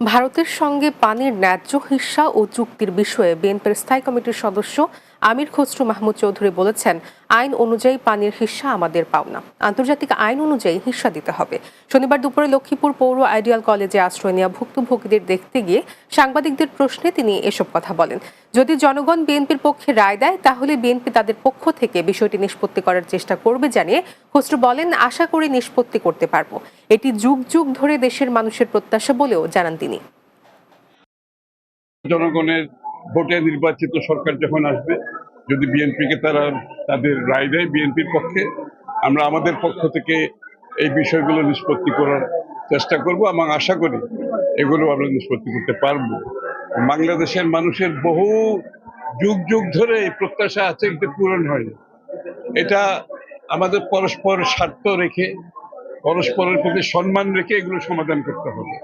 ভারতের সঙ্গে পানির ন্যায্য হিস্সা ও চুক্তির বিষয়ে বিএনপির স্থায়ী কমিটির সদস্য আমির খসরু মাহমুদ চৌধুরী বলেছেন, আইন অনুযায়ী পানির হিস্সা আমাদের পাওনা। আন্তর্জাতিক আইন অনুযায়ী হিস্সা দিতে হবে। শনিবার দুপুরে লক্ষ্মীপুর পৌর আইডিয়াল কলেজে আশ্রয় নেওয়া ভুক্তভোগীদের দেখতে গিয়ে সাংবাদিকদের প্রশ্নে তিনি এসব কথা বলেন। যদি জনগণ বিএনপির পক্ষে রায় দেয়, তাহলে বিএনপি তাদের পক্ষ থেকে বিষয়টি নিষ্পত্তি করার চেষ্টা করবে জানিয়ে খসরু বলেন, আশা করি নিষ্পত্তি করতে পারব। এটি যুগ যুগ ধরে দেশের মানুষের প্রত্যাশা বলেও জানান তিনি। জনগণের ভোটে নির্বাচিত সরকার যখন আসবে, যদি বিএনপিকে তারা তাদের রায় দেয় বিএনপির পক্ষে, আমরা আমাদের পক্ষ থেকে এই বিষয়গুলো নিষ্পত্তি করার চেষ্টা করব এবং আশা করি এগুলো আমরা নিষ্পত্তি করতে পারব। বাংলাদেশের মানুষের বহু যুগ যুগ ধরে এই প্রত্যাশা আছে কিন্তু পূরণ হয়। এটা আমাদের পরস্পর স্বার্থ রেখে, পরস্পরের প্রতি সম্মান রেখে এগুলো সমাধান করতে হবে।